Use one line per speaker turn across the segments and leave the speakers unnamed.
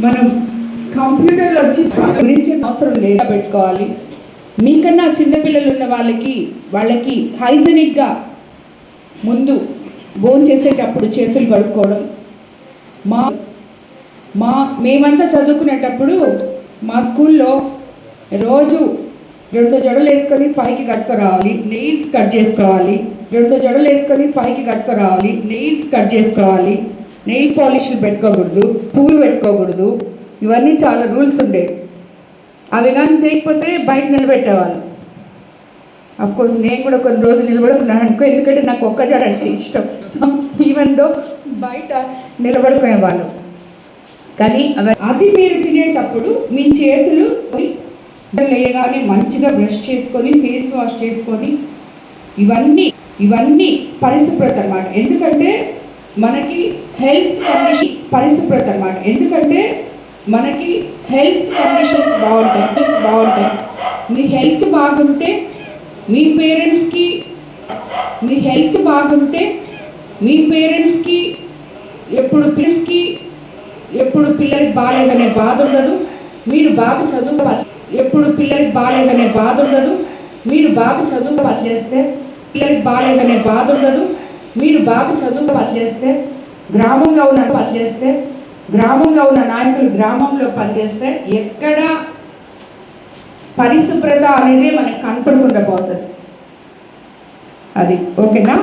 మనం కంప్యూటర్లు వచ్చి గురించి అవసరం లేదా పెట్టుకోవాలి. మీకన్నా చిన్నపిల్లలు ఉన్న వాళ్ళకి వాళ్ళకి హైజెనిక్గా ముందు భోజనం చేసేటప్పుడు చేతులు కడుక్కోవడం. మా మా మేమంతా చదువుకునేటప్పుడు మా స్కూల్లో రోజు రెండు జడలు వేసుకొని పైకి కట్టుకురావాలి. నెయిల్స్ కట్ చేసుకోవాలి. రెండు జడలు వేసుకొని పైకి కట్టుకురావాలి. నెయిల్స్ కట్ చేసుకోవాలి. నెయిల్ పాలిష్లు పెట్టుకోకూడదు. పూలు పెట్టుకోకూడదు. ఇవన్నీ చాలా రూల్స్ ఉండే. అవి కానీ చేయకపోతే బయట నిలబెట్టేవాళ్ళు. కోర్స్ నేను కూడా కొన్ని రోజులు నిలబడుకున్నాను అనుకో ఎందుకంటే నాకు ఒక్క జడ అంటే ఇష్టం. ఈవెన్ దో బయట నిలబడుకునేవాళ్ళు. కానీ అవి అది మీరు తినేటప్పుడు మీ చేతులు లేయగానే మంచిగా బ్రష్ చేసుకొని ఫేస్ వాష్ చేసుకొని ఇవన్నీ ఇవన్నీ పరిశుభ్రత అనమాట ఎందుకంటే మనకి హెల్త్ కండిషన్ పరిశుభ్రత అనమాట ఎందుకంటే మనకి హెల్త్ కండిషన్స్ బాగుంటాయి బాగుంటాయి. మీ హెల్త్ బాగుంటే మీ పేరెంట్స్కి మీ హెల్త్ బాగుంటే మీ పేరెంట్స్కి ఎప్పుడు పిల్లస్కి ఎప్పుడు పిల్లలకి బాగాలేదనే బాధ ఉండదు. మీరు బాగా చదువుకోవాలి. ఎప్పుడు పిల్లలకి బాగాలేదనే బాధ ఉండదు. మీరు బాగా చదువుకో అట్లేస్తే పిల్లలకి బాగాలేదనే బాధ ఉండదు. మీరు బాగా చదువు అట్లేస్తే గ్రామంలో ఉన్న పట్లేస్తే గ్రామంలో ఉన్న నాయకులు గ్రామంలో పనిచేస్తే ఎక్కడ పరిశుభ్రత అనేది మనకి కనపడకుండా పోతుంది. అది ఓకేనా?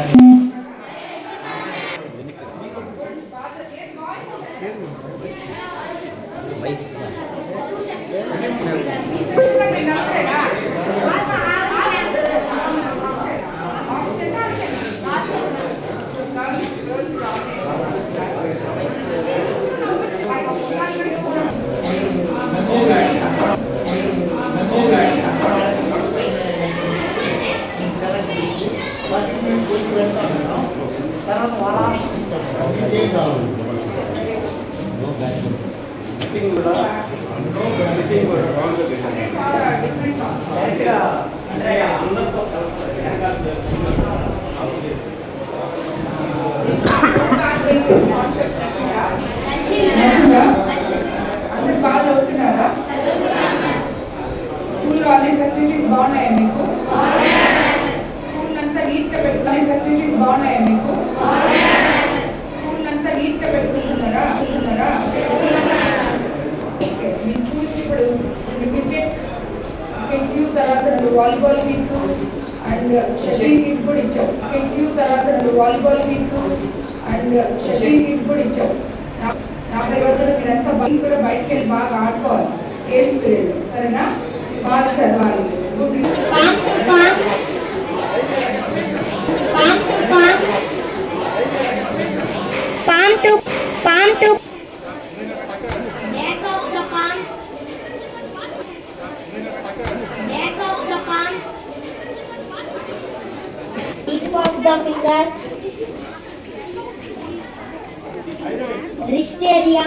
Gracias. 안 나빠. Volleyball games and games याबे रोज बैठक बैठक बड़ी पीरियड सरना बार चलिए
Palm to palm to. Back of the palm. dumping us. Wrist area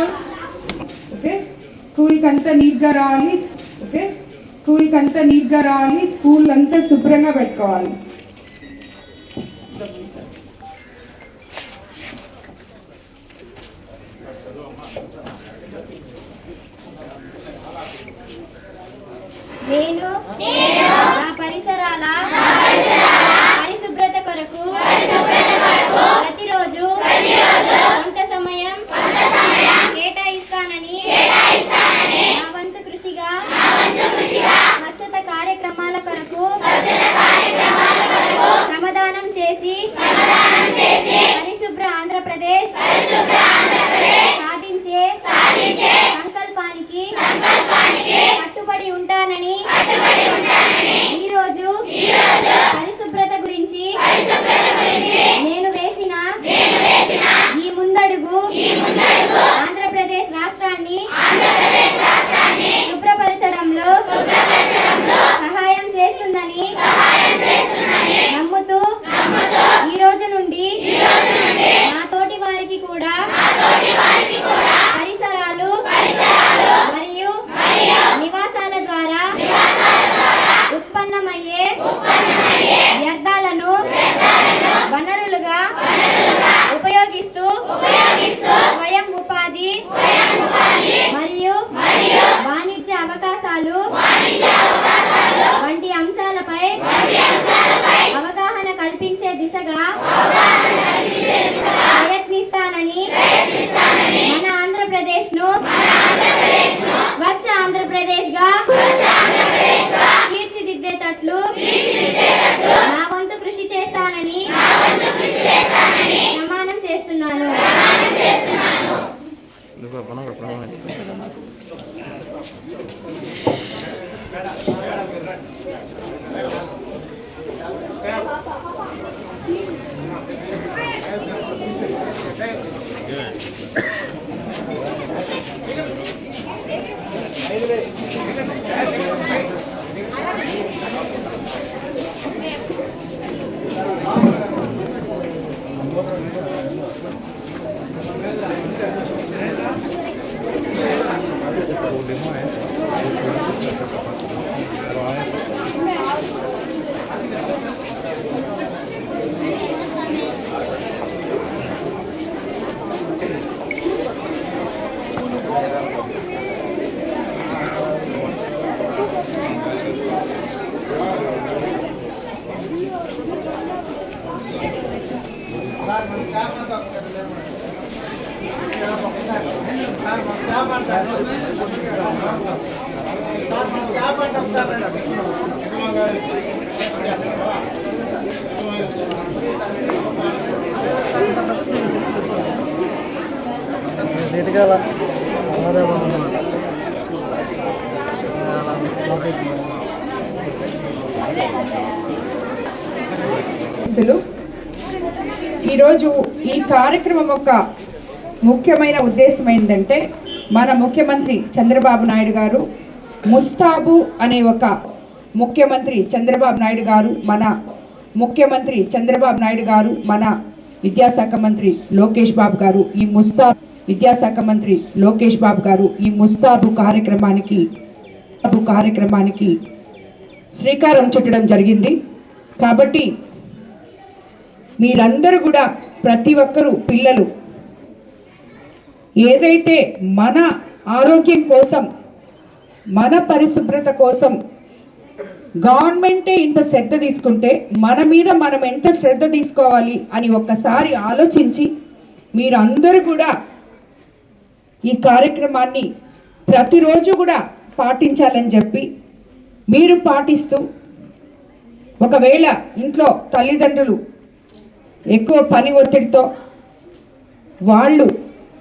okay. స్కూల్కి అంతా నీట్గా రావాలి. ఓకే. స్కూల్కి అంతా నీట్గా రావాలి. స్కూల్ అంతా శుభ్రంగా పెట్టుకోవాలి.
देखो अपना कपड़ा में Thank you.
నీట్గా అదే బాగుందన్నమాట
అసలు ఈరోజు ఈ కార్యక్రమం యొక్క ముఖ్యమైన ఉద్దేశం ఏంటంటే మన ముఖ్యమంత్రి చంద్రబాబు నాయుడు గారు ముస్తాబు అనే ఒక ముఖ్యమంత్రి చంద్రబాబు నాయుడు గారు మన ముఖ్యమంత్రి చంద్రబాబు నాయుడు గారు మన విద్యాశాఖ మంత్రి లోకేష్ బాబు గారు ఈ ముస్తాబ్ విద్యాశాఖ మంత్రి లోకేష్ బాబు గారు ఈ ముస్తాబు కార్యక్రమానికి ముస్తాబు కార్యక్రమానికి శ్రీకారం చుట్టడం జరిగింది. కాబట్టి మీరందరూ కూడా ప్రతి ఒక్కరూ పిల్లలు. ఏదైతే మన ఆరోగ్యం కోసం మన పరిశుభ్రత కోసం గవర్నమెంటే ఇంత శ్రద్ధ తీసుకుంటే మన మీద మనం ఎంత శ్రద్ధ తీసుకోవాలి అని ఒక్కసారి ఆలోచించి మీరందరూ కూడా ఈ కార్యక్రమాన్ని ప్రతిరోజు కూడా పాటించాలని చెప్పి మీరు పాటిస్తూ ఒకవేళ ఇంట్లో తల్లిదండ్రులు ఎక్కువ పని ఒత్తిడితో వాళ్ళు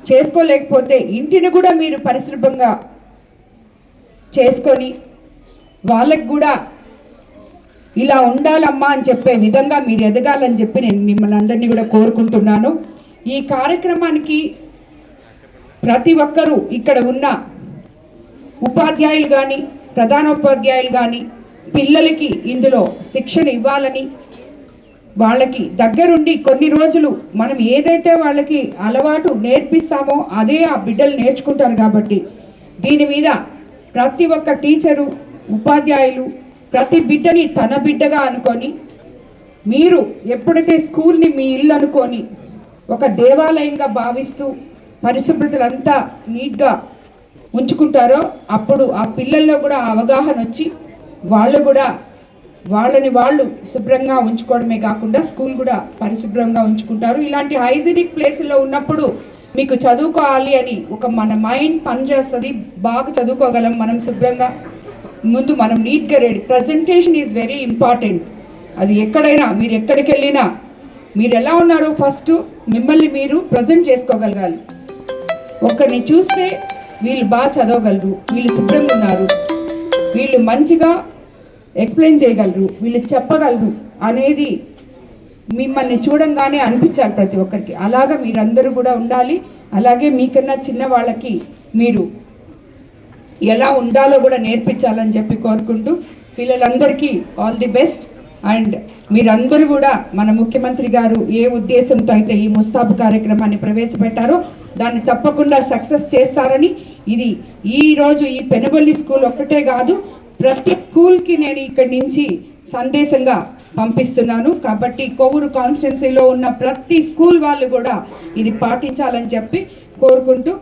చేసుకోలేకపోతే ఇంటిని కూడా మీరు పరిశుభ్రంగా చేసుకొని వాళ్ళకి కూడా ఇలా ఉండాలమ్మా అని చెప్పే విధంగా మీరు ఎదగాలని చెప్పి నేను మిమ్మల్ని అందరినీ కూడా కోరుకుంటున్నాను. ఈ కార్యక్రమానికి ప్రతి ఒక్కరూ ఇక్కడ ఉన్న ఉపాధ్యాయులు కానీ ప్రధానోపాధ్యాయులు కానీ పిల్లలకి ఇందులో శిక్షణ ఇవ్వాలని వాళ్ళకి దగ్గరుండి కొన్ని రోజులు మనం ఏదైతే వాళ్ళకి అలవాటు నేర్పిస్తామో అదే ఆ బిడ్డలు నేర్చుకుంటారు కాబట్టి దీని మీద ప్రతి ఒక్క టీచరు ఉపాధ్యాయులు ప్రతి బిడ్డని తన బిడ్డగా అనుకొని మీరు ఎప్పుడైతే స్కూల్ని మీ ఇల్లు అనుకొని ఒక దేవాలయంగా భావిస్తూ పరిశుభ్రతలంతా నీట్గా ఉంచుకుంటారో అప్పుడు ఆ పిల్లల్లో కూడా అవగాహన వచ్చి వాళ్ళు కూడా వాళ్ళని వాళ్ళు శుభ్రంగా ఉంచుకోవడమే కాకుండా స్కూల్ కూడా పరిశుభ్రంగా ఉంచుకుంటారు. ఇలాంటి హైజీనిక్ ప్లేస్లో ఉన్నప్పుడు మీకు చదువుకోవాలి అని ఒక మన మైండ్ పనిచేస్తుంది బాగా చదువుకోగలం మనం శుభ్రంగా ముందు మనం నీట్గా ready. Presentation is very important. అది ఎక్కడైనా మీరు ఎక్కడికి వెళ్ళినా మీరు ఎలా ఉన్నారో ఫస్ట్ మిమ్మల్ని మీరు ప్రజెంట్ చేసుకోగలగాలి. ఒకరిని చూస్తే వీళ్ళు బాగా చదవగలరు వీళ్ళు శుభ్రంగా ఉన్నారు. వీళ్ళు మంచిగా ఎక్స్ప్లెయిన్ చేయగలరు వీళ్ళు చెప్పగలరు అనేది మిమ్మల్ని చూడంగానే అనిపించాలి ప్రతి ఒక్కరికి. అలాగా మీరందరూ కూడా ఉండాలి. అలాగే మీకన్నా చిన్న వాళ్ళకి మీరు ఎలా ఉండాలో కూడా నేర్పించాలని చెప్పి కోరుకుంటూ పిల్లలందరికీ ఆల్ ది బెస్ట్ అండ్ మీరందరూ కూడా మన ముఖ్యమంత్రి గారు ఏ ఉద్దేశంతో అయితే ఈ ముస్తాబు కార్యక్రమాన్ని ప్రవేశపెట్టారో దాన్ని తప్పకుండా సక్సెస్ చేస్తారని ఇది ఈ రోజు ఈ పెనుబల్లి స్కూల్ ఒక్కటే కాదు ప్రతి స్కూల్కి నేను ఇక్కడి నుంచి సందేశంగా పంపిస్తున్నాను. కాబట్టి కొవ్వూరు కాన్స్టిట్యున్సీలో ఉన్న ప్రతి స్కూల్ వాళ్ళు కూడా ఇది పాటించాలని చెప్పి కోరుకుంటూ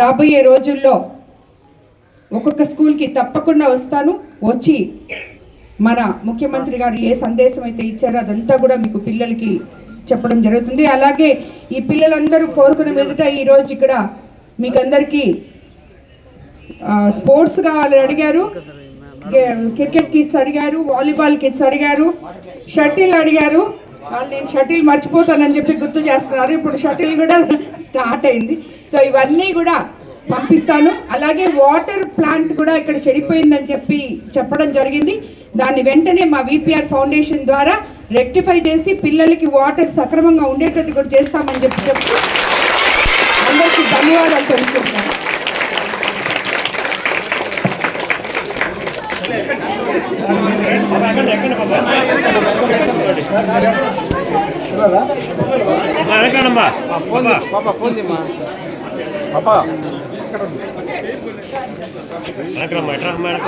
రాబోయే రోజుల్లో ఒక్కొక్క స్కూల్కి తప్పకుండా వస్తాను. వచ్చి మన ముఖ్యమంత్రి గారు ఏ సందేశం అయితే ఇచ్చారో అదంతా కూడా మీకు పిల్లలకి చెప్పడం జరుగుతుంది. అలాగే ఈ పిల్లలందరూ కోరుకున్న మీదుగా ఈరోజు ఇక్కడ మీకు అందరికీ స్పోర్ట్స్ కావాలని అడిగారు. క్రికెట్ కిట్స్ అడిగారు వాలీబాల్ కిట్స్ అడిగారు షటిల్ అడిగారు. వాళ్ళు నేను షటిల్ మర్చిపోతానని చెప్పి గుర్తు చేస్తున్నారు. ఇప్పుడు షటిల్ కూడా స్టార్ట్ అయింది. సో ఇవన్నీ కూడా పంపిస్తాను. అలాగే వాటర్ ప్లాంట్ కూడా ఇక్కడ చెడిపోయిందని చెప్పి చెప్పడం జరిగింది. దాన్ని వెంటనే మా విపిఆర్ ఫౌండేషన్ ద్వారా రెక్టిఫై చేసి పిల్లలకి వాటర్ సక్రమంగా ఉండేటట్టు కూడా చేస్తామని చెప్పి చెప్తూ అందరికీ ధన్యవాదాలు తెలుసుకుంటాను
వెనకనమ్మా
పాప ఫోన్ చేయమ్మా పాప
వెనకనమ్మా ఎట్రా అమ్మా వెనక